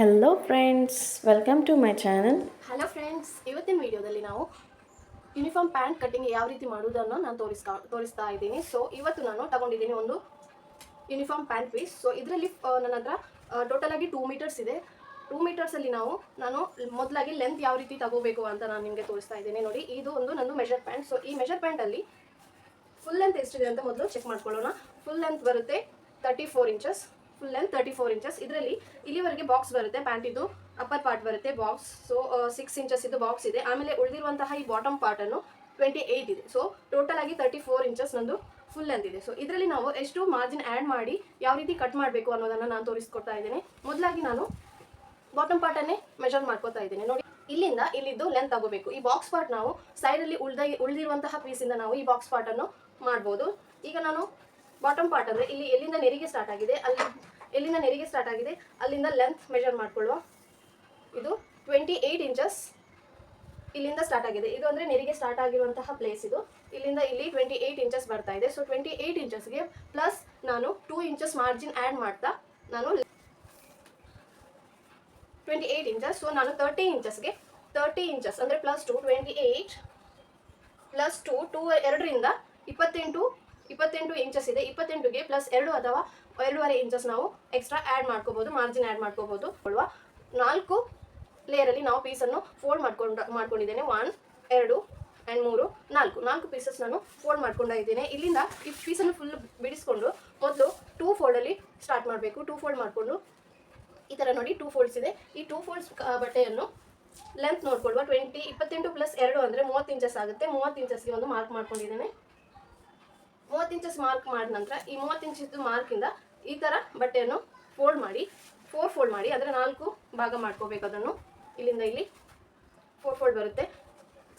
Hello friends welcome to my channel hello friends ಇವತ್ತಿನ ವಿಡಿಯೋದಲ್ಲಿ ನಾವು ಯೂನಿಫಾರ್ಮ್ ಪ್ಯಾಂಟ್ ಕಟ್ಟಿಂಗ್ ಯಾವ ರೀತಿ ಮಾಡೋದನ್ನು ನಾನು ತೋರಿಸ್ತಾ ತೋರಿಸ್ತಾ ಇದ್ದೀನಿ. ಸೊ ಇವತ್ತು ನಾನು ತಗೊಂಡಿದ್ದೀನಿ ಒಂದು ಯೂನಿಫಾರ್ಮ್ ಪ್ಯಾಂಟ್ ಪೀಸ್ ಸೊ ಇದರಲ್ಲಿ ನನ್ನ ಹತ್ರ ಟೋಟಲ್ ಆಗಿ ಟೂ ಮೀಟರ್ಸ್ ಇದೆ. ಟೂ ಮೀಟರ್ಸಲ್ಲಿ ನಾವು, ನಾನು ಮೊದಲಾಗಿ ಲೆಂತ್ ಯಾವ ರೀತಿ ತಗೋಬೇಕು ಅಂತ ನಾನು ನಿಮಗೆ ತೋರಿಸ್ತಾ ಇದ್ದೀನಿ. ನೋಡಿ, ಇದು ಒಂದು ನನ್ನ ಮೆಷರ್ ಪ್ಯಾಂಟ್ ಸೊ ಈ ಮೆಷರ್ ಪ್ಯಾಂಟಲ್ಲಿ ಫುಲ್ ಲೆಂತ್ ಎಷ್ಟಿದೆ ಅಂತ ಮೊದಲು ಚೆಕ್ ಮಾಡ್ಕೊಳ್ಳೋಣ. ಫುಲ್ ಲೆಂತ್ ಬರುತ್ತೆ thirty four inches full length thirty four inches ಇದರಲ್ಲಿ ಇಲ್ಲಿವರೆಗೆ ಬಾಕ್ಸ್ ಬರುತ್ತೆ ಪ್ಯಾಂಟ್ ಇದು ಅಪ್ಪರ್ ಪಾರ್ಟ್ ಬರುತ್ತೆ ಬಾಕ್ಸ್ ಸೊ ಸಿಕ್ಸ್ ಇಂಚಸ್ ಇದು ಬಾಕ್ಸ್ ಇದೆ. ಆಮೇಲೆ ಉಳಿದಿರುವಂತಹ ಈ ಬಾಟಮ್ ಪಾರ್ಟನ್ನು ಟ್ವೆಂಟಿ ಏಯ್ಟ್ ಇದೆ. ಸೊ ಟೋಟಲ್ ಆಗಿ ತರ್ಟಿ ಫೋರ್ ಇಂಚಸ್ ನಂದು ಫುಲ್ ಲೆಂತ್ ಇದೆ. ಸೊ ಇದರಲ್ಲಿ ನಾವು ಎಷ್ಟು ಮಾರ್ಜಿನ್ ಆ್ಯಡ್ ಮಾಡಿ ಯಾವ ರೀತಿ ಕಟ್ ಮಾಡಬೇಕು ಅನ್ನೋದನ್ನು ನಾನು ತೋರಿಸ್ಕೊಡ್ತಾ ಇದ್ದೇನೆ. ಮೊದಲಾಗಿ ನಾನು ಬಾಟಮ್ ಪಾರ್ಟನ್ನೇ ಮೆಜರ್ ಮಾಡ್ಕೋತಾ ಇದ್ದೇನೆ. ನೋಡಿ, ಇಲ್ಲಿಂದ ಇಲ್ಲಿದ್ದು ಲೆಂತ್ ತಗೋಬೇಕು. ಈ ಬಾಕ್ಸ್ ಪಾರ್ಟ್ ನಾವು ಸೈಡಲ್ಲಿ ಉಳ್ದ ಉಳಿದಿರುವಂತಹ ಪೀಸಿಂದ ನಾವು ಈ ಬಾಕ್ಸ್ ಪಾರ್ಟನ್ನು ಮಾಡ್ಬೋದು. ಈಗ ನಾನು ಬಾಟಮ್ ಪಾರ್ಟ್ ಅಂದರೆ ಇಲ್ಲಿ ಎಲ್ಲಿಂದ ನೆರಿಗೆ ಸ್ಟಾರ್ಟ್ ಆಗಿದೆ ಅಲ್ಲಿ ಎಲ್ಲಿಂದ ನೆರಿಗೆ ಸ್ಟಾರ್ಟ್ ಆಗಿದೆ ಅಲ್ಲಿಂದ ಲೆಂತ್ ಮೆಜರ್ ಮಾಡ್ಕೊಳ್ಳುವ ಇದು ಟ್ವೆಂಟಿ ಏಯ್ಟ್ ಇಂಚಸ್ ಇಲ್ಲಿಂದ ಸ್ಟಾರ್ಟ್ ಆಗಿದೆ ಇದು ಅಂದರೆ ನೆರಿಗೆ ಸ್ಟಾರ್ಟ್ ಆಗಿರುವಂತಹ ಪ್ಲೇಸ್ ಇದು ಇಲ್ಲಿಂದ ಇಲ್ಲಿ ಟ್ವೆಂಟಿ ಏಯ್ಟ್ ಇಂಚಸ್ ಬರ್ತಾ ಇದೆ ಸೊ ಟ್ವೆಂಟಿ ಏಯ್ಟ್ ಇಂಚಸ್ಗೆ ಪ್ಲಸ್ ನಾನು ಟೂ ಇಂಚಸ್ ಮಾರ್ಜಿನ್ ಆ್ಯಡ್ ಮಾಡ್ತಾ ನಾನು ಟ್ವೆಂಟಿ ಏಯ್ಟ್ ಇಂಚಸ್ ಸೊ ನಾನು ತರ್ಟಿ ಇಂಚಸ್ಗೆ ತರ್ಟಿ ಇಂಚಸ್ ಅಂದರೆ plus two twenty eight plus two two ಎರಡರಿಂದ ಇಪ್ಪತ್ತೆಂಟು ಇಪ್ಪತ್ತೆಂಟು ಇಂಚಸ್ ಇದೆ. ಇಪ್ಪತ್ತೆಂಟುಗೆ ಪ್ಲಸ್ ಎರಡು ಅಥವಾ ಎರಡೂವರೆ ಇಂಚಸ್ ನಾವು ಎಕ್ಸ್ಟ್ರಾ ಆ್ಯಡ್ ಮಾಡ್ಕೋಬೋದು ಮಾರ್ಜಿನ್ ಆ್ಯಡ್ ಮಾಡ್ಕೋಬೋದು. ಅಲ್ವಾ ನಾಲ್ಕು ಲೇಯರಲ್ಲಿ ನಾವು ಪೀಸನ್ನು ಫೋಲ್ಡ್ ಮಾಡ್ಕೊಂಡು, ಮಾಡ್ಕೊಂಡಿದ್ದೇನೆ. ಒನ್ ಎರಡು ಆ್ಯಂಡ್ ಮೂರು, ನಾಲ್ಕು. ನಾಲ್ಕು ಪೀಸಸ್ ನಾನು ಫೋಲ್ಡ್ ಮಾಡ್ಕೊಂಡಿದ್ದೇನೆ ಇಲ್ಲಿಂದ ಈ ಪೀಸನ್ನು ಫುಲ್ ಬಿಡಿಸ್ಕೊಂಡು ಮೊದಲು ಟೂ ಫೋಲ್ಡಲ್ಲಿ ಸ್ಟಾರ್ಟ್ ಮಾಡಬೇಕು. ಟೂ ಫೋಲ್ಡ್ ಮಾಡಿಕೊಂಡು ಈ ಥರ ನೋಡಿ ಟೂ ಫೋಲ್ಡ್ಸ್ ಇದೆ. ಈ ಟೂ ಫೋಲ್ಡ್ಸ್ ಬಟ್ಟೆಯನ್ನು ಲೆಂತ್ ನೋಡ್ಕೊಳ್ವಾ ಟ್ವೆಂಟಿ ಇಪ್ಪತ್ತೆಂಟು ಪ್ಲಸ್ ಎರಡು ಅಂದರೆ ಮೂವತ್ತು ಇಂಚಸ್ ಆಗುತ್ತೆ. ಮೂವತ್ತು ಇಂಚಸ್ಗೆ ಒಂದು ಮಾರ್ಕ್ ಮಾಡ್ಕೊಂಡಿದ್ದೇನೆ. ಮೂವತ್ತು ಇಂಚಸ್ ಮಾರ್ಕ್ ಮಾಡಿದ ನಂತರ ಈ ಮೂವತ್ತು ಇಂಚಿದ್ದು ಮಾರ್ಕಿಂದ ಈ ಥರ ಬಟ್ಟೆಯನ್ನು ಫೋಲ್ಡ್ ಮಾಡಿ ಫೋರ್ ಫೋಲ್ಡ್ ಮಾಡಿ, ಅದರ ನಾಲ್ಕು ಭಾಗ ಮಾಡ್ಕೋಬೇಕು ಅದನ್ನು. ಇಲ್ಲಿಂದ ಇಲ್ಲಿ ಫೋರ್ ಫೋಲ್ಡ್ ಬರುತ್ತೆ.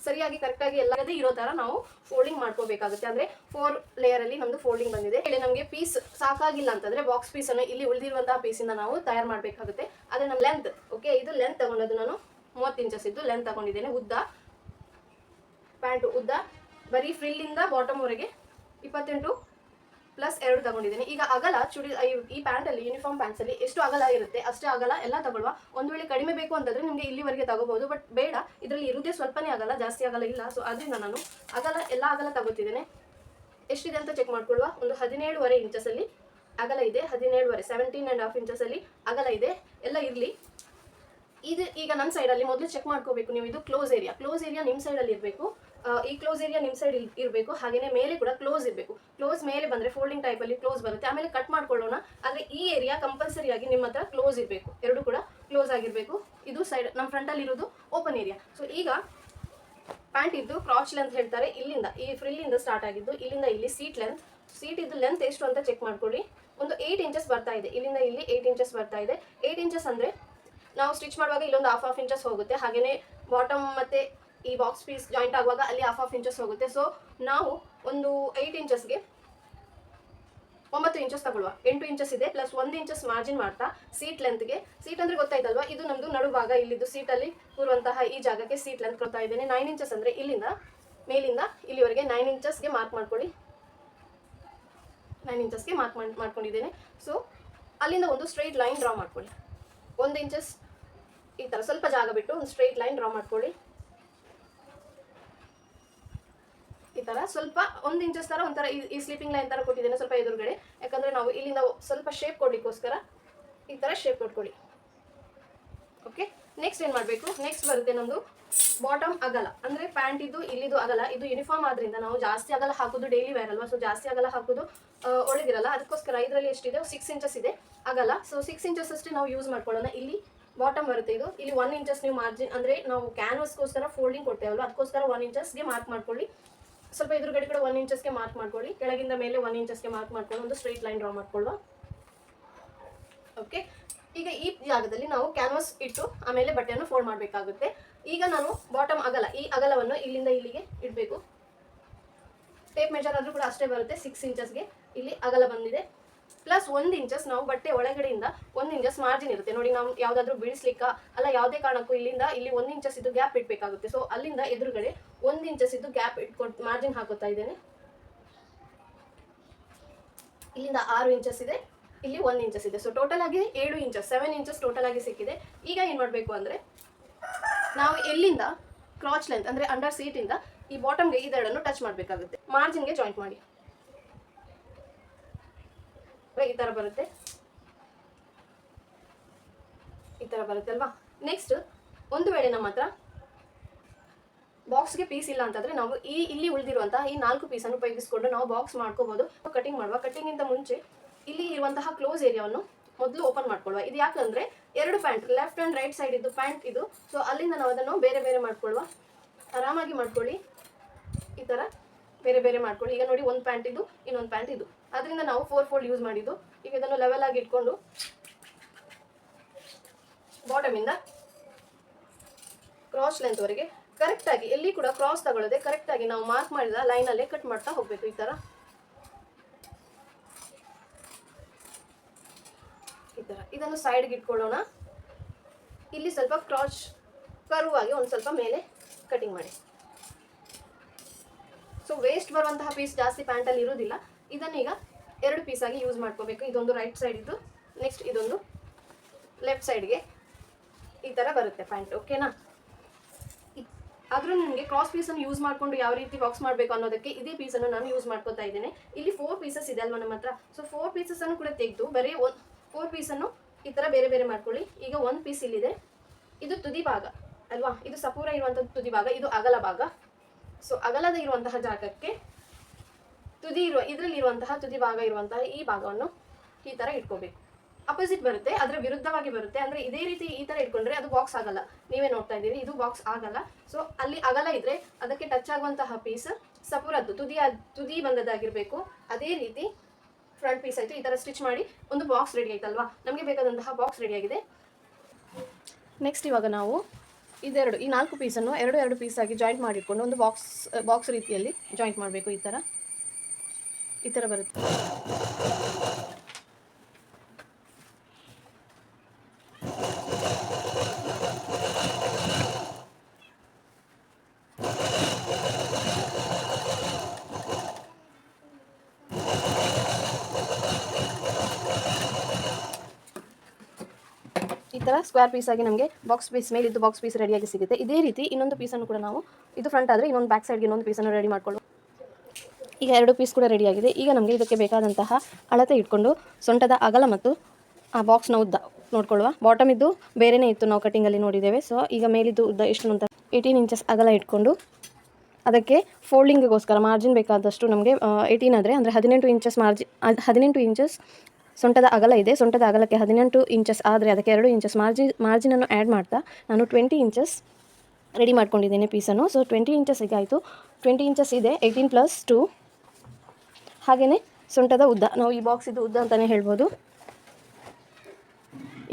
ಸರಿಯಾಗಿ ಕರೆಕ್ಟಾಗಿ ಎಲ್ಲದೇ ಇರೋ ಥರ ನಾವು ಫೋಲ್ಡಿಂಗ್ ಮಾಡ್ಕೋಬೇಕಾಗುತ್ತೆ. ಅಂದರೆ ಫೋರ್ ಲೇಯರಲ್ಲಿ ನಮ್ಮದು ಫೋಲ್ಡಿಂಗ್ ಬಂದಿದೆ. ಇಲ್ಲಿ ನಮಗೆ ಪೀಸ್ ಸಾಕಾಗಿಲ್ಲ ಅಂತಂದರೆ ಬಾಕ್ಸ್ ಪೀಸನ್ನು ಇಲ್ಲಿ ಉಳಿದಿರುವಂತಹ ಪೀಸಿಂದ ನಾವು ತಯಾರು ಮಾಡಬೇಕಾಗುತ್ತೆ. ಅದೇ ನಮ್ಮ ಲೆಂತ್ ಓಕೆ ಇದು ಲೆಂತ್ ತಗೊಂಡದ್ದು ನಾನು. ಮೂವತ್ತು ಇಂಚಸ್ ಇದ್ದು ಲೆಂತ್ ತಗೊಂಡಿದ್ದೇನೆ. ಉದ್ದ ಪ್ಯಾಂಟು ಉದ್ದ, ಬರೀ ಫ್ರಿಲ್ಲಿಂದ ಬಾಟಮ್ವರೆಗೆ ಇಪ್ಪತ್ತೆಂಟು ಪ್ಲಸ್ ಎರಡು ತಗೊಂಡಿದ್ದೀನಿ. ಈಗ ಅಗಲ ಚುಡಿ, ಈ- ಪ್ಯಾಂಟಲ್ಲಿ ಯೂನಿಫಾರ್ಮ್ ಪ್ಯಾಂಟ್ಸಲ್ಲಿ ಎಷ್ಟು ಅಗಲ ಇರುತ್ತೆ? ಅಷ್ಟೇ ಅಗಲ, ಎಲ್ಲ ತಗೊಳ್ಳುವ ಒಂದು ವೇಳೆ ಕಡಿಮೆ ಬೇಕು ಅಂತಂದರೆ ನಿಮಗೆ ಇಲ್ಲಿವರೆಗೆ ತಗೋಬಹುದು. ಬಟ್ ಬೇಡ, ಇದರಲ್ಲಿ ಇರುವುದೇ ಸ್ವಲ್ಪನೇ ಅಗಲ, ಜಾಸ್ತಿ ಅಗಲ ಇಲ್ಲ. ಸೊ ಅದರಿಂದ ನಾನು ಅಗಲ, ಎಲ್ಲ ಅಗಲ ತಗೋತಿದ್ದೇನೆ. ಎಷ್ಟಿದೆ ಅಂತ ಚೆಕ್ ಮಾಡ್ಕೊಳ್ಳುವ. ಒಂದು ಹದಿನೇಳುವರೆ ಇಂಚಸಲ್ಲಿ ಅಗಲ ಇದೆ. ಹದಿನೇಳುವರೆ ಸೆವೆಂಟೀನ್ ಆ್ಯಂಡ್ ಹಾಫ್ ಇಂಚಸಲ್ಲಿ ಅಗಲ ಇದೆ. ಎಲ್ಲ ಇರಲಿ. ಇದು ಈಗ ನನ್ನ ಸೈಡಲ್ಲಿ ಮೊದಲು ಚೆಕ್ ಮಾಡ್ಕೋಬೇಕು. ನೀವು ಇದು ಕ್ಲೋಸ್ ಏರಿಯಾ ಕ್ಲೋಸ್ ಏರಿಯಾ ನಿಮ್ಮ ಸೈಡಲ್ಲಿ ಇರಬೇಕು. ಈ ಕ್ಲೋಸ್ ಏರಿಯಾ ನಿಮ್ಮ ಸೈಡ್ ಇರಬೇಕು. ಹಾಗೆಯೇ ಮೇಲೆ ಕೂಡ ಕ್ಲೋಸ್ ಇರಬೇಕು. ಕ್ಲೋಸ್ ಮೇಲೆ ಬಂದರೆ ಫೋಲ್ಡಿಂಗ್ ಟೈಪಲ್ಲಿ ಕ್ಲೋಸ್ ಬರುತ್ತೆ. ಆಮೇಲೆ ಕಟ್ ಮಾಡ್ಕೊಳ್ಳೋಣ. ಆದರೆ ಈ ಏರಿಯಾ ಕಂಪಲ್ಸರಿಯಾಗಿ ನಿಮ್ಮ ಹತ್ರ ಕ್ಲೋಸ್ ಇರಬೇಕು. ಎರಡು ಕೂಡ ಕ್ಲೋಸ್ ಆಗಿರಬೇಕು. ಇದು ಸೈಡ್ ನಮ್ಮ ಫ್ರಂಟಲ್ಲಿ ಇರೋದು ಓಪನ್ ಏರಿಯಾ ಸೊ ಈಗ ಪ್ಯಾಂಟ್ ಇದ್ದು ಕ್ರಾಚ್ ಲೆಂತ್ ಹೇಳ್ತಾರೆ. ಇಲ್ಲಿಂದ, ಈ ಫ್ರಿಲ್ಲಿಂದ ಸ್ಟಾರ್ಟ್ ಆಗಿದ್ದು, ಇಲ್ಲಿಂದ ಇಲ್ಲಿ ಸೀಟ್ ಲೆಂತ್ ಸೀಟ್ ಇದ್ದು ಲೆಂತ್ ಎಷ್ಟು ಅಂತ ಚೆಕ್ ಮಾಡ್ಕೊಳ್ಳಿ. ಒಂದು ಏಯ್ಟ್ ಇಂಚಸ್ ಬರ್ತಾ ಇದೆ. ಇಲ್ಲಿಂದ ಇಲ್ಲಿ ಏಯ್ಟ್ ಇಂಚಸ್ ಬರ್ತಾ ಇದೆ. ಏಯ್ಟ್ ಇಂಚಸ್ ಅಂದರೆ, ನಾವು ಸ್ಟಿಚ್ ಮಾಡುವಾಗ ಇಲ್ಲೊಂದು ಹಾಫ್ ಹಾಫ್ ಇಂಚಸ್ ಹೋಗುತ್ತೆ. ಹಾಗೆಯೇ ಬಾಟಮ್ ಮತ್ತು ಈ ಬಾಕ್ಸ್ ಪೀಸ್ ಜಾಯಿಂಟ್ ಆಗುವಾಗ ಅಲ್ಲಿ ಹಾಫ್ ಹಾಫ್ ಇಂಚಸ್ ಹೋಗುತ್ತೆ. ಸೊ ನಾವು ಒಂದು ಏಯ್ಟ್ ಇಂಚಸ್ಗೆ ಒಂಬತ್ತು ಇಂಚಸ್ ತಗೊಳ್ಳುವ. ಎಂಟು ಇಂಚಸ್ ಇದೆ ಪ್ಲಸ್ ಒಂದು ಇಂಚಸ್ ಮಾರ್ಜಿನ್ ಮಾಡ್ತಾ ಸೀಟ್ ಲೆಂತ್ಗೆ ಸೀಟ್ ಅಂದ್ರೆ ಗೊತ್ತಾಯ್ತಲ್ವಾ? ಇದು ನಮ್ದು ನಡುಭಾಗ ಇಲ್ಲಿದ್ದು ಸೀಟಲ್ಲಿ ಕೂರುವಂತಹ ಈ ಜಾಗಕ್ಕೆ ಸೀಟ್ ಲೆಂತ್ ಕೊಡ್ತಾ ಇದ್ದೇನೆ. ನೈನ್ ಇಂಚಸ್ ಅಂದ್ರೆ ಇಲ್ಲಿಂದ, ಮೇಲಿಂದ, ಇಲ್ಲಿವರೆಗೆ ನೈನ್ ಇಂಚಸ್ಗೆ ಮಾರ್ಕ್ ಮಾಡ್ಕೊಳ್ಳಿ. ನೈನ್ ಇಂಚಸ್ಗೆ ಮಾರ್ಕ್ ಮಾಡಿ, ಮಾಡ್ಕೊಂಡಿದ್ದೇನೆ. ಸೊ ಅಲ್ಲಿಂದ ಒಂದು ಸ್ಟ್ರೈಟ್ ಲೈನ್ ಡ್ರಾ ಮಾಡ್ಕೊಳ್ಳಿ. ಒಂದು ಇಂಚಸ್ ಈ ಥರ ಸ್ವಲ್ಪ ಜಾಗ ಬಿಟ್ಟು ಒಂದು ಸ್ಟ್ರೈಟ್ ಲೈನ್ ಡ್ರಾ ಮಾಡ್ಕೊಳ್ಳಿ. ಈ ಥರ ಸ್ವಲ್ಪ ಒಂದು ಇಂಚಸ್ ಥರ ಒಂಥರ ಈ- ಸ್ಲೀಪಿಂಗ್ ಲೈನ್ ಥರ ಕೊಟ್ಟಿದ್ದೇನೆ ಸ್ವಲ್ಪ ಎದುರುಗಡೆ. ಯಾಕಂದರೆ ನಾವು ಇಲ್ಲಿಂದ ಸ್ವಲ್ಪ ಶೇಪ್ ಕೊಡ್ಲಿಕ್ಕೋಸ್ಕರ ಈ ಥರ ಶೇಪ್ ಕೊಟ್ಕೊಳ್ಳಿ. ಓಕೆ ನೆಕ್ಸ್ಟ್ ಏನು ಮಾಡಬೇಕು? ನೆಕ್ಸ್ಟ್ ಬರುತ್ತೆ ನಮ್ಮದು ಬಾಟಮ್ ಅಗಲ. ಅಂದರೆ ಪ್ಯಾಂಟ್ ಇದು ಇಲ್ಲಿದು ಅಗಲ. ಇದು ಯೂನಿಫಾರ್ಮ್ ಆದ್ರಿಂದ ನಾವು ಜಾಸ್ತಿ ಅಗಲ ಹಾಕೋದು ಡೈಲಿ ವೇರ್ ಅಲ್ವಾ? ಸೊ ಜಾಸ್ತಿ ಅಗಲ ಹಾಕೋದು ಒಳ್ಳೆದಿರಲ್ಲ? ಅದಕ್ಕೋಸ್ಕರ ಇದರಲ್ಲಿ ಎಷ್ಟಿದೆ? ಸಿಕ್ಸ್ ಇಂಚಸ್ ಇದೆ ಅಗಲ. ಸೊ ಸಿಕ್ಸ್ ಇಂಚಸ್ ಅಷ್ಟೇ ನಾವು ಯೂಸ್ ಮಾಡ್ಕೊಳ್ಳೋಣ. ಇಲ್ಲಿ ಬಾಟಮ್ ಬರುತ್ತೆ ಇದು. ಇಲ್ಲಿ ಒನ್ ಇಂಚಸ್ ನೀವು ಮಾರ್ಜಿನ್ ಅಂದರೆ ನಾವು ಕ್ಯಾನ್ವಸ್ಗೋಸ್ಕರ ಫೋಲ್ಡಿಂಗ್ ಕೊಡ್ತೇವಲ್ವ? ಅದಕ್ಕೋಸ್ಕರ ಒನ್ ಇಂಚಸ್ಗೆ ಮಾರ್ಕ್ ಮಾಡ್ಕೊಳ್ಳಿ. ಸ್ವಲ್ಪ ಎದುರುಗಡೆ ಕಡೆ ಒನ್ ಇಂಚಸ್ಗೆ ಮಾರ್ಕ್ ಮಾಡ್ಕೊಳ್ಳಿ. ಕೆಳಗಿಂದ ಮೇಲೆ ಒನ್ ಇಂಚಸ್ಗೆ ಮಾರ್ಕ್ ಮಾಡ್ಕೊಂಡು ಒಂದು ಸ್ಟ್ರೈಟ್ ಲೈನ್ ಡ್ರಾ ಮಾಡ್ಕೊಳ್ಳುವ. ಓಕೆ ಈಗ ಈ ಜಾಗದಲ್ಲಿ ನಾವು ಕ್ಯಾನ್ವಾಸ್ ಇಟ್ಟು ಆಮೇಲೆ ಬಟ್ಟೆಯನ್ನು ಫೋಲ್ಡ್ ಮಾಡಬೇಕಾಗುತ್ತೆ. ಈಗ ನಾನು ಬಾಟಮ್ ಅಗಲ, ಈ ಅಗಲವನ್ನು ಇಲ್ಲಿಂದ ಇಲ್ಲಿಗೆ ಇಡಬೇಕು. ಟೇಪ್ ಮೆಜರ್ ಆದರೂ ಕೂಡ ಅಷ್ಟೇ ಬರುತ್ತೆ ಸಿಕ್ಸ್ ಇಂಚಸ್ಗೆ ಇಲ್ಲಿ ಅಗಲ ಬಂದಿದೆ. ಪ್ಲಸ್ ಒಂದು ಇಂಚಸ್ ನಾವು ಬಟ್ಟೆ ಒಳಗಡೆಯಿಂದ ಒಂದು ಇಂಚಸ್ ಮಾರ್ಜಿನ್ ಇರುತ್ತೆ. ನೋಡಿ, ನಾವು ಯಾವ್ದಾದ್ರು ಬಿಡಿಸ್ಲಿಕ್ಕ ಅಲ್ಲ ಯಾವುದೇ ಕಾರಣಕ್ಕೂ ಇಲ್ಲಿಂದ ಇಲ್ಲಿ ಒಂದು ಇಂಚಸ್ ಇದು ಗ್ಯಾಪ್ ಇಡ್ಬೇಕಾಗುತ್ತೆ. ಸೊ ಅಲ್ಲಿಂದ ಎದುರುಗಡೆ ಒಂದು ಇಂಚಸ್ ಇದು ಗ್ಯಾಪ್ ಇಟ್ಕೊಟ್ಟು ಮಾರ್ಜಿನ್ ಹಾಕೋತಾ ಇದ್ದೇನೆ. ಇಲ್ಲಿಂದ ಆರು ಇಂಚಸ್ ಇದೆ, ಇಲ್ಲಿ ಒಂದು ಇಂಚಸ್ ಇದೆ. ಸೊ ಟೋಟಲ್ ಆಗಿ ಏಳು ಇಂಚಸ್ ಸೆವೆನ್ ಇಂಚಸ್ ಟೋಟಲ್ ಆಗಿ ಸಿಕ್ಕಿದೆ. ಈಗ ಏನು ಮಾಡಬೇಕು ಅಂದರೆ, ನಾವು ಎಲ್ಲಿಂದ ಕ್ರಾಚ್ ಲೆಂತ್ ಅಂದರೆ ಅಂಡರ್ ಸೀಟಿಂದ ಈ ಬಾಟಮ್ಗೆ ಇದೆರಡನ್ನು ಟಚ್ ಮಾಡಬೇಕಾಗುತ್ತೆ. ಮಾರ್ಜಿನ್ಗೆ ಜಾಯಿಂಟ್ ಮಾಡಿ. ಈ ಥರ ಬರುತ್ತೆ. ಈ ಥರ ಬರುತ್ತೆ ಅಲ್ವಾ? ನೆಕ್ಸ್ಟ್ ಒಂದು ವೇಳೆ ನಮ್ಮ ಹತ್ರ ಬಾಕ್ಸ್ಗೆ ಪೀಸ್ ಇಲ್ಲ ಅಂತಂದ್ರೆ ನಾವು ಈ ಇಲ್ಲಿ ಉಳಿದಿರುವಂತಹ ಈ ನಾಲ್ಕು ಪೀಸನ್ನು ಉಪಯೋಗಿಸ್ಕೊಂಡು ನಾವು ಬಾಕ್ಸ್ ಮಾಡ್ಕೋಬಹುದು ಕಟಿಂಗ್ ಮಾಡುವ. ಕಟಿಂಗ್ ಇಂದ ಮುಂಚೆ ಇಲ್ಲಿ ಇರುವಂತಹ ಕ್ಲೋಸ್ ಏರಿಯಾವನ್ನು ಮೊದಲು ಓಪನ್ ಮಾಡ್ಕೊಳ್ಳುವ. ಇದು ಯಾಕೆಂದ್ರೆ ಎರಡು pant left and right side ಇದ್ದು ಪ್ಯಾಂಟ್ ಇದು. ಸೊ ಅಲ್ಲಿಂದ ನಾವು ಅದನ್ನು ಬೇರೆ ಬೇರೆ ಮಾಡ್ಕೊಳ್ಳುವ. ಆರಾಮಾಗಿ ಮಾಡ್ಕೊಳ್ಳಿ. ಈ ಥರ ಬೇರೆ ಬೇರೆ ಮಾಡ್ಕೊಳ್ಳಿ. ಈಗ ನೋಡಿ, ಒಂದು ಪ್ಯಾಂಟ್ ಇದು, ಇನ್ನೊಂದು ಪ್ಯಾಂಟ್ ಇದು. ಅದರಿಂದ ನಾವು ಫೋರ್ ಫೋಲ್ಡ್ ಯೂಸ್ ಮಾಡಿದ್ದು. ಈಗ ಇದನ್ನು ಲೆವೆಲ್ ಆಗಿ ಇಟ್ಕೊಂಡು ಬಾಟಮಿಂದ ಕ್ರಾಸ್ ಲೆಂತ್ವರೆಗೆ ವರೆಗೆ ಕರೆಕ್ಟ್ ಆಗಿ ಎಲ್ಲಿ ಕೂಡ ಕ್ರಾಸ್ ತಗೊಳ್ಳದೆ ಕರೆಕ್ಟಾಗಿ ನಾವು ಮಾರ್ಕ್ ಮಾಡಿದ ಲೈನ್ ಅಲ್ಲೇ ಕಟ್ ಮಾಡ್ತಾ ಹೋಗ್ಬೇಕು ಈ ತರ. ಈ ತರ. ಇದನ್ನು ಸೈಡ್ಗೆ ಇಟ್ಕೊಳ್ಳೋಣ. ಇಲ್ಲಿ ಸ್ವಲ್ಪ ಕ್ರಾಸ್ ಕರ್ವ್ ಆಗಿ ಒಂದು ಸ್ವಲ್ಪ ಮೇಲೆ ಕಟಿಂಗ್ ಮಾಡಿ. ಸೊ ವೇಸ್ಟ್ ಬರುವಂತಹ ಪೀಸ್ ಜಾಸ್ತಿ ಪ್ಯಾಂಟಲ್ಲಿ ಇರೋದಿಲ್ಲ ಇದನ್ನೀಗ ಎರಡು ಪೀಸಾಗಿ ಯೂಸ್ ಮಾಡ್ಕೋಬೇಕು. ಇದೊಂದು ರೈಟ್ ಸೈಡ್ ಇದ್ದು ನೆಕ್ಸ್ಟ್ ಇದೊಂದು ಲೆಫ್ಟ್ ಸೈಡ್ಗೆ ಈ ಥರ ಬರುತ್ತೆ ಪ್ಯಾಂಟ್ ಓಕೆನಾ ಆದರೂ ನನಗೆ ಕ್ರಾಸ್ ಪೀಸನ್ನು ಯೂಸ್ ಮಾಡಿಕೊಂಡು ಯಾವ ರೀತಿ ಬಾಕ್ಸ್ ಮಾಡಬೇಕು ಅನ್ನೋದಕ್ಕೆ ಇದೇ ಪೀಸನ್ನು ನಾನು ಯೂಸ್ ಮಾಡ್ಕೋತಾ ಇದ್ದೇನೆ. ಇಲ್ಲಿ ಫೋರ್ ಪೀಸಸ್ ಇದೆ ಅಲ್ವಾ ನಮ್ಮ ಹತ್ರ? ಸೊ ಫೋರ್ ಪೀಸಸನ್ನು ಕೂಡ ತೆಗೆದು ಬರೀ ಒನ್ ಫೋರ್ ಪೀಸನ್ನು ಈ ಥರ ಬೇರೆ ಬೇರೆ ಮಾಡ್ಕೊಳ್ಳಿ. ಈಗ ಒಂದು ಪೀಸ್ ಇಲ್ಲಿದೆ. ಇದು ತುದಿ ಭಾಗ, ಅಲ್ವಾ? ಇದು ಸಪೂರ ಇರುವಂಥದ್ದು ತುದಿ ಭಾಗ, ಇದು ಅಗಲ ಭಾಗ. ಸೊ ಅಗಲದ ಇರುವಂತಹ ಜಾಗಕ್ಕೆ ತುದಿ ಇರುವ ಇದರಲ್ಲಿ ಇರುವಂತಹ ತುದಿ ಭಾಗ ಇರುವಂತಹ ಈ ಭಾಗವನ್ನು ಈ ತರ ಇಟ್ಕೋಬೇಕು. ಅಪೋಸಿಟ್ ಬರುತ್ತೆ, ಅದರ ವಿರುದ್ಧವಾಗಿ ಬರುತ್ತೆ. ಅಂದ್ರೆ ಇದೇ ರೀತಿ ಈ ತರ ಇಟ್ಕೊಂಡ್ರೆ ಅದು ಬಾಕ್ಸ್ ಆಗಲ್ಲ. ನೀವೇ ನೋಡ್ತಾ ಇದ್ದೀರಿ, ಇದು ಬಾಕ್ಸ್ ಆಗಲ್ಲ. ಸೊ ಅಲ್ಲಿ ಅಗಲ ಇದ್ರೆ ಅದಕ್ಕೆ ಟಚ್ ಆಗುವಂತಹ ಪೀಸ್ ಸಪುರದ್ದು, ತುದಿ ತುದಿ ಬಂದದ್ದಾಗಿರ್ಬೇಕು. ಅದೇ ರೀತಿ ಫ್ರಂಟ್ ಪೀಸ್ ಆಯ್ತು, ಈ ತರ ಸ್ಟಿಚ್ ಮಾಡಿ ಒಂದು ಬಾಕ್ಸ್ ರೆಡಿ ಆಯ್ತಲ್ವಾ? ನಮಗೆ ಬೇಕಾದಂತಹ ಬಾಕ್ಸ್ ರೆಡಿ ಆಗಿದೆ. ನೆಕ್ಸ್ಟ್ ಇವಾಗ ನಾವು ಇದೆರಡು, ಈ ನಾಲ್ಕು ಪೀಸನ್ನು ಎರಡು ಎರಡು ಆಗಿ ಜಾಯಿಂಟ್ ಮಾಡಿಟ್ಕೊಂಡು ಒಂದು ಬಾಕ್ಸ್ ಬಾಕ್ಸ್ ರೀತಿಯಲ್ಲಿ ಜಾಯಿಂಟ್ ಮಾಡಬೇಕು ಈ ಥರ ಈ ಥರ ಬರುತ್ತೆ. ಈ ಥರ ಸ್ಕ್ವೇರ್ ಪೀಸ್ ಆಗಿ ನಮಗೆ ಬಾಕ್ಸ್ ಪೀಸ್ ಮೇಲೆ ಇದು ಬಾಕ್ಸ್ ಪೀಸ್ ರೆಡಿಯಾಗಿ ಸಿಗುತ್ತೆ. ಇದೇ ರೀತಿ ಇನ್ನೊಂದು ಪೀಸನ್ನು ಕೂಡ ನಾವು, ಇದು ಫ್ರಂಟ್ ಆದರೆ ಇನ್ನೊಂದು ಬ್ಯಾಕ್ ಸೈಡ್ಗೆ ಇನ್ನೊಂದು ಪೀಸನ್ನು ರೆಡಿ ಮಾಡ್ಕೊಳ್ಳೋ ಈಗ ಎರಡು ಪೀಸ್ ಕೂಡ ರೆಡಿಯಾಗಿದೆ ಈಗ ನಮಗೆ ಇದಕ್ಕೆ ಬೇಕಾದಂತಹ ಅಳತೆ ಇಟ್ಕೊಂಡು ಸೊಂಟದ ಅಗಲ ಮತ್ತು ಆ ಬಾಕ್ಸ್ನ ಉದ್ದ ನೋಡ್ಕೊಳ್ಳುವ. ಬಾಟಮ್ ಇದ್ದು ಬೇರೆನೇ ಇತ್ತು ನಾವು ಕಟ್ಟಿಂಗಲ್ಲಿ ನೋಡಿದ್ದೇವೆ. ಸೊ ಈಗ ಮೇಲಿದ್ದು ಉದ್ದ ಎಷ್ಟು ಅಂತ ಏಯ್ಟೀನ್ ಇಂಚಸ್ ಅಗಲ ಇಟ್ಕೊಂಡು ಅದಕ್ಕೆ ಫೋಲ್ಡಿಂಗಿಗೋಸ್ಕರ ಮಾರ್ಜಿನ್ ಬೇಕಾದಷ್ಟು ನಮಗೆ ಏಯ್ಟೀನ್ ಆದರೆ ಅಂದರೆ ಹದಿನೆಂಟು ಇಂಚಸ್ ಮಾರ್ಜಿ ಹದಿನೆಂಟು ಇಂಚಸ್ ಸೊಂಟದ ಅಗಲ ಇದೆ. ಸೊಂಟದ ಅಗಲಕ್ಕೆ ಹದಿನೆಂಟು ಇಂಚಸ್ ಆದರೆ ಅದಕ್ಕೆ ಎರಡು ಇಂಚಸ್ ಮಾರ್ಜಿ ಮಾರ್ಜಿನನ್ನು ಆ್ಯಡ್ ಮಾಡ್ತಾ ನಾನು ಟ್ವೆಂಟಿ ಇಂಚಸ್ ರೆಡಿ ಮಾಡ್ಕೊಂಡಿದ್ದೇನೆ ಪೀಸನ್ನು ಸೊ ಟ್ವೆಂಟಿ ಈಗ ಆಯಿತು. ಟ್ವೆಂಟಿ ಇಂಚಸ್ ಇದೆ. ಏಯ್ಟೀನ್ ಪ್ಲಸ್ ಟು ಹಾಗೆಯೇ ಸೊಂಟದ ಉದ್ದ. ನಾವು ಈ ಬಾಕ್ಸ್ ಇದು ಉದ್ದ ಅಂತಲೇ ಹೇಳ್ಬೋದು.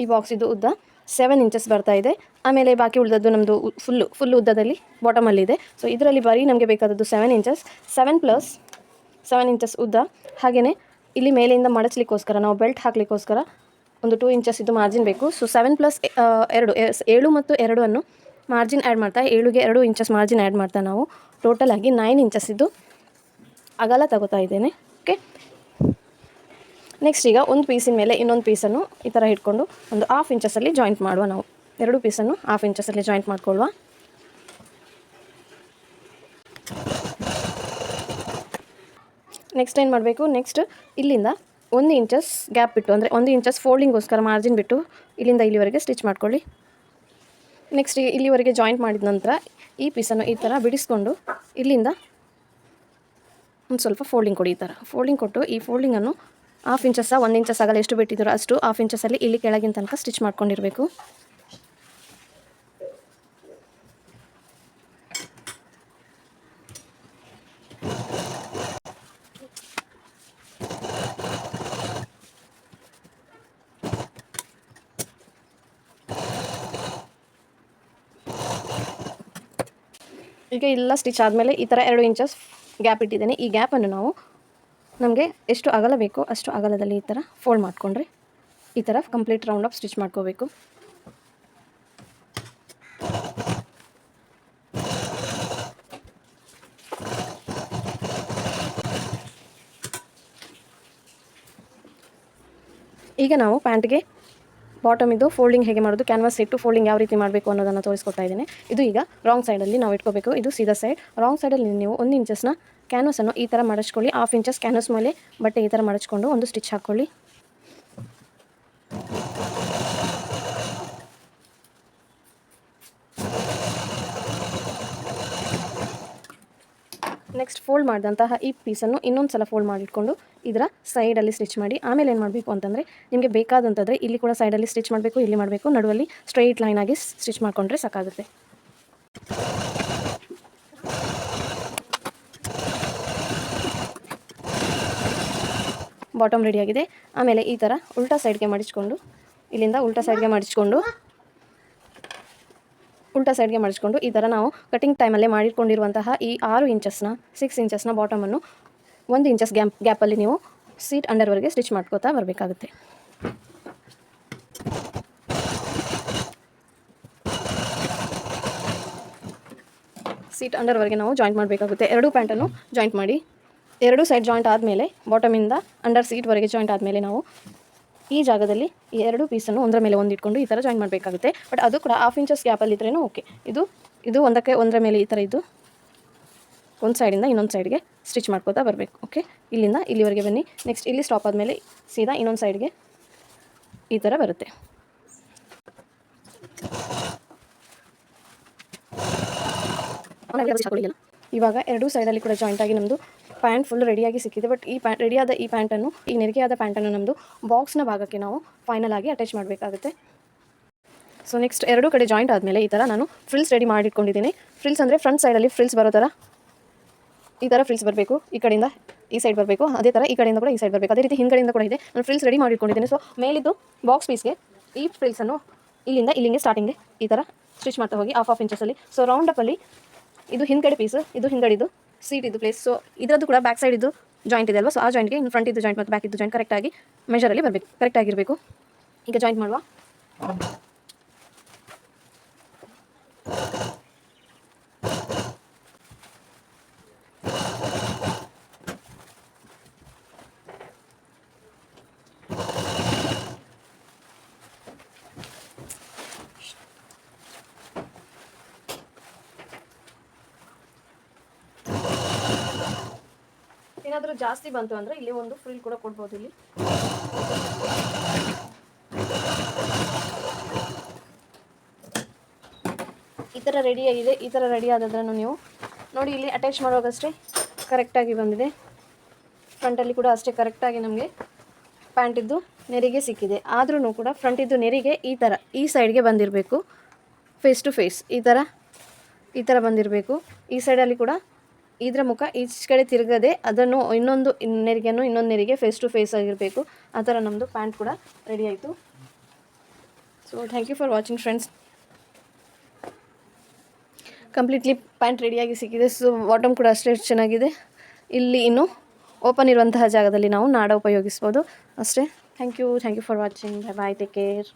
ಈ ಬಾಕ್ಸ್ ಇದು ಉದ್ದ ಸೆವೆನ್ ಇಂಚಸ್ ಬರ್ತಾ ಇದೆ. ಆಮೇಲೆ ಬಾಕಿ ಉಳಿದದ್ದು ನಮ್ಮದು ಫುಲ್ಲು ಫುಲ್ ಉದ್ದದಲ್ಲಿ ಬಾಟಮಲ್ಲಿದೆ ಸೊ ಇದರಲ್ಲಿ ಬರೀ ನಮಗೆ ಬೇಕಾದದ್ದು seven inches seven plus seven inches ಉದ್ದ. ಹಾಗೆಯೇ ಇಲ್ಲಿ ಮೇಲಿಂದ ಮಡಚಲಿಕ್ಕೋಸ್ಕರ, ನಾವು ಬೆಲ್ಟ್ ಹಾಕಲಿಕ್ಕೋಸ್ಕರ ಒಂದು ಟೂ ಇಂಚಸ್ ಇದು ಮಾರ್ಜಿನ್ ಬೇಕು. ಸೊ ಸೆವೆನ್ ಪ್ಲಸ್ ಎರಡು ಏಳು ಮತ್ತು ಎರಡು ಅನ್ನು ಮಾರ್ಜಿನ್ ಆ್ಯಡ್ ಮಾಡ್ತಾ ಏಳುಗೆ ಎರಡು ಇಂಚಸ್ ಮಾರ್ಜಿನ್ ಆ್ಯಡ್ ಮಾಡ್ತಾ ನಾವು ಟೋಟಲಾಗಿ ನೈನ್ ಇಂಚಸ್ ಇದು ಅಗಲ ತಗೋತಾ ಇದ್ದೇನೆ. ಓಕೆ ನೆಕ್ಸ್ಟ್ ಈಗ ಒಂದು ಪೀಸಿನ ಮೇಲೆ ಇನ್ನೊಂದು ಪೀಸನ್ನು ಈ ಥರ ಹಿಡ್ಕೊಂಡು ಒಂದು ಹಾಫ್ ಇಂಚಸಲ್ಲಿ ಜಾಯಿಂಟ್ ಮಾಡುವ ನಾವು. ಎರಡು ಪೀಸನ್ನು ಹಾಫ್ ಇಂಚಸಲ್ಲಿ ಜಾಯಿಂಟ್ ಮಾಡಿಕೊಳ್ಳುವ. ನೆಕ್ಸ್ಟ್ ಏನು ಮಾಡಬೇಕು? ನೆಕ್ಸ್ಟ್ ಇಲ್ಲಿಂದ ಒಂದು ಇಂಚಸ್ ಗ್ಯಾಪ್ ಬಿಟ್ಟು, ಅಂದರೆ ಒಂದು ಇಂಚಸ್ ಫೋಲ್ಡಿಂಗೋಸ್ಕರ ಮಾರ್ಜಿನ್ ಬಿಟ್ಟು ಇಲ್ಲಿಂದ ಇಲ್ಲಿವರೆಗೆ ಸ್ಟಿಚ್ ಮಾಡ್ಕೊಳ್ಳಿ. ನೆಕ್ಸ್ಟ್ ಇಲ್ಲಿವರೆಗೆ ಜಾಯಿಂಟ್ ಮಾಡಿದ ನಂತರ ಈ ಪೀಸನ್ನು ಈ ಥರ ಬಿಡಿಸ್ಕೊಂಡು ಇಲ್ಲಿಂದ ಒಂದು ಸ್ವಲ್ಪ ಫೋಲ್ಡಿಂಗ್ ಕೊಡಿ ಈ ಥರ ಫೋಲ್ಡಿಂಗ್ ಕೊಟ್ಟು ಈ ಫೋಲ್ಡಿಂಗನ್ನು ಹಾಫ್ ಇಂಚಸ್ಸ ಒಂದು ಇಂಚಸ್ ಆಗಲ್ಲ ಎಷ್ಟು ಬಿಟ್ಟಿದ್ದೀರೋ ಅಷ್ಟು ಹಾಫ್ ಇಂಚಸ್ಸಲ್ಲಿ ಇಲ್ಲಿ ಕೆಳಗಿನ ತನಕ ಸ್ಟಿಚ್ ಮಾಡ್ಕೊಂಡಿರಬೇಕು. ಈಗ ಇಲ್ಲ ಸ್ಟಿಚ್ ಆದಮೇಲೆ ಈ ಥರ ಎರಡು ಇಂಚಸ್ ಗ್ಯಾಪ್ ಇಟ್ಟಿದ್ದೇನೆ. ಈ ಗ್ಯಾಪನ್ನು ನಾವು ನಮಗೆ ಎಷ್ಟು ಅಗಲ ಬೇಕೋ ಅಷ್ಟು ಅಗಲದಲ್ಲಿ ಈ ಥರ ಫೋಲ್ಡ್ ಮಾಡಿಕೊಂಡ್ರೆ ಈ ಥರ ಕಂಪ್ಲೀಟ್ ರೌಂಡ್ ಆಫ್ ಸ್ಟಿಚ್ ಮಾಡ್ಕೋಬೇಕು. ಈಗ ನಾವು ಪ್ಯಾಂಟ್ಗೆ ಬಾಟಮ್ ಇದು ಫೋಲ್ಡಿಂಗ್ ಹೇಗೆ ಮಾಡೋದು? ಕ್ಯಾನ್ವಾಸ್ ಇಟ್ಟು ಫೋಲ್ಡಿಂಗ್ ಯಾವ ರೀತಿ ಮಾಡಬೇಕು ಅನ್ನೋದನ್ನು ತೋರಿಸ್ಕೊಡ್ತಾ ಇದ್ದೀನಿ. ಇದು ಈಗ ರಾಂಗ್ ಸೈಡಲ್ಲಿ ನಾವು ಇಟ್ಕೋಬೇಕು. ಇದು ಸೀದಾ ಸೈಡ್ ರಾಂಗ್ ಸೈಡಲ್ಲಿ ನೀವು ಒಂದು ಇಂಚಸ್ನ ಕ್ಯಾನ್ವಸನ್ನು ಈ ಥರ ಮಡಚ್ಕೊಳ್ಳಿ. ಹಾಫ್ ಇಂಚಸ್ ಕ್ಯಾನ್ವಸ್ ಮೇಲೆ ಬಟ್ಟೆ ಈ ಥರ ಮಡಚ್ಕೊಂಡು ಒಂದು ಸ್ಟಿಚ್ ಹಾಕ್ಕೊಳ್ಳಿ. ನೆಕ್ಸ್ಟ್ ಫೋಲ್ಡ್ ಮಾಡಿದಂತಹ ಈ ಪೀಸನ್ನು ಇನ್ನೊಂದು ಸಲ ಫೋಲ್ಡ್ ಮಾಡಿಟ್ಕೊಂಡು ಇದರ ಸೈಡಲ್ಲಿ ಸ್ಟಿಚ್ ಮಾಡಿ, ಆಮೇಲೆ ಏನು ಮಾಡಬೇಕು ಅಂತಂದರೆ ನಿಮಗೆ ಬೇಕಾದಂತಂದರೆ ಇಲ್ಲಿ ಕೂಡ ಸೈಡಲ್ಲಿ ಸ್ಟಿಚ್ ಮಾಡಬೇಕು, ಇಲ್ಲಿ ಮಾಡಬೇಕು, ನಡುವಲ್ಲಿ ಸ್ಟ್ರೈಟ್ ಲೈನ್ ಆಗಿ ಸ್ಟಿಚ್ ಮಾಡಿಕೊಂಡ್ರೆ ಸಾಕಾಗುತ್ತೆ. ಬಾಟಮ್ ರೆಡಿಯಾಗಿದೆ ಆಮೇಲೆ ಈ ಥರ ಉಲ್ಟಾ ಸೈಡ್ಗೆ ಮಾಡಿಸ್ಕೊಂಡು, ಇಲ್ಲಿಂದ ಉಲ್ಟಾ ಸೈಡ್ಗೆ ಮಡಿಚ್ಕೊಂಡು ಉಲ್ಟಾ ಸೈಡ್ಗೆ ಮಡಿಸ್ಕೊಂಡು ಈ ಥರ ನಾವು ಕಟಿಂಗ್ ಟೈಮಲ್ಲೇ ಮಾಡಿಕೊಂಡಿರುವಂತಹ ಈ ಆರು ಇಂಚಸ್ನ ಸಿಕ್ಸ್ ಇಂಚಸ್ನ ಬಾಟಮನ್ನು ಒಂದು ಇಂಚಸ್ ಗ್ಯಾಪ್ ಗ್ಯಾಪಲ್ಲಿ ನೀವು ಸೀಟ್ ಅಂಡರ್ವರೆಗೆ ಸ್ಟಿಚ್ ಮಾಡ್ಕೋತಾ ಬರಬೇಕಾಗುತ್ತೆ. ಸೀಟ್ ಅಂಡರ್ವರೆಗೆ ನಾವು ಜಾಯಿಂಟ್ ಮಾಡಬೇಕಾಗುತ್ತೆ. ಎರಡೂ ಪ್ಯಾಂಟನ್ನು ಜಾಯಿಂಟ್ ಮಾಡಿ. ಎರಡು ಸೈಡ್ ಜಾಯಿಂಟ್ ಆದಮೇಲೆ ಬಾಟಮಿಂದ ಅಂಡರ್ ಸೀಟ್ವರೆಗೆ ಜಾಯಿಂಟ್ ಆದಮೇಲೆ ನಾವು ಈ ಜಾಗದಲ್ಲಿ ಎರಡು ಪೀಸನ್ನು ಒಂದರ ಮೇಲೆ ಒಂದು ಇಟ್ಕೊಂಡು ಈ ಥರ ಜಾಯಿನ್ ಮಾಡಬೇಕಾಗುತ್ತೆ. ಬಟ್ ಅದು ಕೂಡ ಹಾಫ್ ಇಂಚಸ್ ಗ್ಯಾಪಲ್ಲಿ ಇದ್ರೇನು ಓಕೆ ಇದು ಇದು ಒಂದಕ್ಕೆ ಒಂದರ ಮೇಲೆ ಈ ಥರ ಇದ್ದು ಒಂದು ಸೈಡಿಂದ ಇನ್ನೊಂದು ಸೈಡ್ಗೆ ಸ್ಟಿಚ್ ಮಾಡ್ಕೋತಾ ಬರಬೇಕು ಓಕೆ ಇಲ್ಲಿಂದ ಇಲ್ಲಿವರೆಗೆ ಬನ್ನಿ. ನೆಕ್ಸ್ಟ್ ಇಲ್ಲಿ ಸ್ಟಾಪ್ ಆದಮೇಲೆ ಸೀದಾ ಇನ್ನೊಂದು ಸೈಡ್ಗೆ ಈ ಥರ ಬರುತ್ತೆ. ಇವಾಗ ಎರಡೂ ಸೈಡಲ್ಲಿ ಕೂಡ ಜಾಯಿಂಟ್ ಆಗಿ ನಮ್ಮದು ಪ್ಯಾಂಟ್ ಫುಲ್ ರೆಡಿಯಾಗಿ ಸಿಕ್ಕಿದೆ. ಬಟ್ ಈ ಪ್ಯಾಂಟ್ ರೆಡಿಯಾದ ಈ ಪ್ಯಾಂಟನ್ನು ಈ ನೆರಿಗೆಯಾದ ಪ್ಯಾಂಟನ್ನು ನಮ್ಮದು ಬಾಕ್ಸ್ನ ಭಾಗಕ್ಕೆ ನಾವು ಫೈನಲ್ ಆಗಿ ಅಟ್ಯಾಚ್ ಮಾಡಬೇಕಾಗುತ್ತೆ. ಸೊ ನೆಕ್ಸ್ಟ್ ಎರಡೂ ಕಡೆ ಜಾಯಿಂಟ್ ಆದಮೇಲೆ ಈ ಥರ ನಾನು ಫ್ರಿಲ್ಸ್ ರೆಡಿ ಮಾಡಿಟ್ಕೊಂಡಿದ್ದೀನಿ. ಫ್ರಿಲ್ಸ್ ಅಂದರೆ ಫ್ರಂಟ್ ಸೈಡಲ್ಲಿ ಫ್ರಿಲ್ಸ್ ಬರೋ ಥರ ಈ ಥರ ಫ್ರಿಲ್ಸ್ ಬರಬೇಕು. ಈ ಕಡೆಯಿಂದ ಈ ಸೈಡ್ ಬರಬೇಕು. ಅದೇ ಥರ ಈ ಕಡೆಯಿಂದ ಕೂಡ ಈ ಸೈಡ್ ಬರಬೇಕು. ಅದೇ ರೀತಿ ಹಿಂಗಡೆಯಿಂದ ಕೂಡ ಇದೆ. ನಾನು ಫ್ರಿಲ್ಸ್ ರೆಡಿ ಮಾಡಿಟ್ಕೊಂಡಿದ್ದೀನಿ. ಸೊ ಮೇಲಿದ್ದು ಬಾಕ್ಸ್ ಪೀಸ್ಗೆ ಈ ಫ್ರಿಲ್ಸನ್ನು ಇಲ್ಲಿಂದ ಇಲ್ಲಿಗೆ ಸ್ಟಾರ್ಟಿಂಗ್ಗೆ ಈ ಥರ ಸ್ಟಿಚ್ ಮಾಡ್ತಾ ಹೋಗಿ ಹಾಫ್ ಆಫ್ ಇಂಚಸಲ್ಲಿ ಸೊ ರೌಂಡಪ್ಪಲ್ಲಿ ಇದು ಹಿಂದ್ಗಡೆ ಪೀಸ್ ಇದು ಹಿಂದ್ಗಡೆದು ಸೀಟ್ ಇದು ಪ್ಲೇಸ್ ಸೊ ಇದರದ್ದು ಕೂಡ ಬ್ಯಾಕ್ ಸೈಡ್ ಇದು ಜಾಯಿಂಟ್ ಇದೆ ಅಲ್ವಾ? ಸೊ ಆ ಜಾಯಿಂಟ್ಗೆ ಇನ್ನು ಫ್ರಂಟ್ ಇದು ಜಾಯಿಂಟ್ ಮತ್ತು ಬ್ಯಾಕ್ ಇದು ಜಾಯಿಂಟ್ ಕರೆಕ್ಟಾಗಿ ಮೆಷರಲ್ಲಿ ಬರಬೇಕು. ಕರೆಕ್ಟ್ ಆಗಿರಬೇಕು. ಈಗ ಜಾಯಿಂಟ್ ಮಾಡುವ. ಏನಾದರೂ ಜಾಸ್ತಿ ಬಂತು ಅಂದರೆ ಇಲ್ಲಿ ಒಂದು ಫ್ರಿಲ್ ಕೂಡ ಕೊಡ್ಬೋದು ಇಲ್ಲಿ. ಈ ಥರ ರೆಡಿ ಆಗಿದೆ. ಈ ಥರ ರೆಡಿ ಆದದ್ರನ್ನು ನೀವು ನೋಡಿ ಇಲ್ಲಿ ಅಟ್ಯಾಚ್ ಮಾಡುವಾಗಷ್ಟೇ ಕರೆಕ್ಟಾಗಿ ಬಂದಿದೆ. ಫ್ರಂಟಲ್ಲಿ ಕೂಡ ಅಷ್ಟೇ ಕರೆಕ್ಟಾಗಿ ನಮಗೆ ಪ್ಯಾಂಟಿದ್ದು ನೆರಿಗೆ ಸಿಕ್ಕಿದೆ. ಆದ್ರೂ ಕೂಡ ಫ್ರಂಟಿದ್ದು ನೆರಿಗೆ ಈ ಥರ ಈ ಸೈಡ್ಗೆ ಬಂದಿರಬೇಕು. ಫೇಸ್ ಟು ಫೇಸ್ ಈ ಥರ ಈ ಥರ ಬಂದಿರಬೇಕು. ಈ ಸೈಡಲ್ಲಿ ಕೂಡ ಇದರ ಮುಖ ಈಚೆ ಕಡೆ ತಿರುಗದೆ ಅದನ್ನು ಇನ್ನೊಂದು ಇನ್- ನೆರಿಗೆಯನ್ನು ಇನ್ನೊಂದು ನೆರಿಗೆ ಫೇಸ್ ಟು ಫೇಸ್ ಆಗಿರಬೇಕು. ಆ ಥರ ನಮ್ಮದು ಪ್ಯಾಂಟ್ ಕೂಡ ರೆಡಿ ಆಯಿತು. So thank you for watching friends completely pant ರೆಡಿಯಾಗಿ ಸಿಕ್ಕಿದೆ. ಸೊ ಬಾಟಮ್ ಕೂಡ ಅಷ್ಟೇ ಚೆನ್ನಾಗಿದೆ. ಇಲ್ಲಿ ಇನ್ನು ಓಪನ್ ಇರುವಂತಹ ಜಾಗದಲ್ಲಿ ನಾವು ನಾಡ ಉಪಯೋಗಿಸ್ಬೋದು. ಅಷ್ಟೇ. Thank you thank you for watching bye take care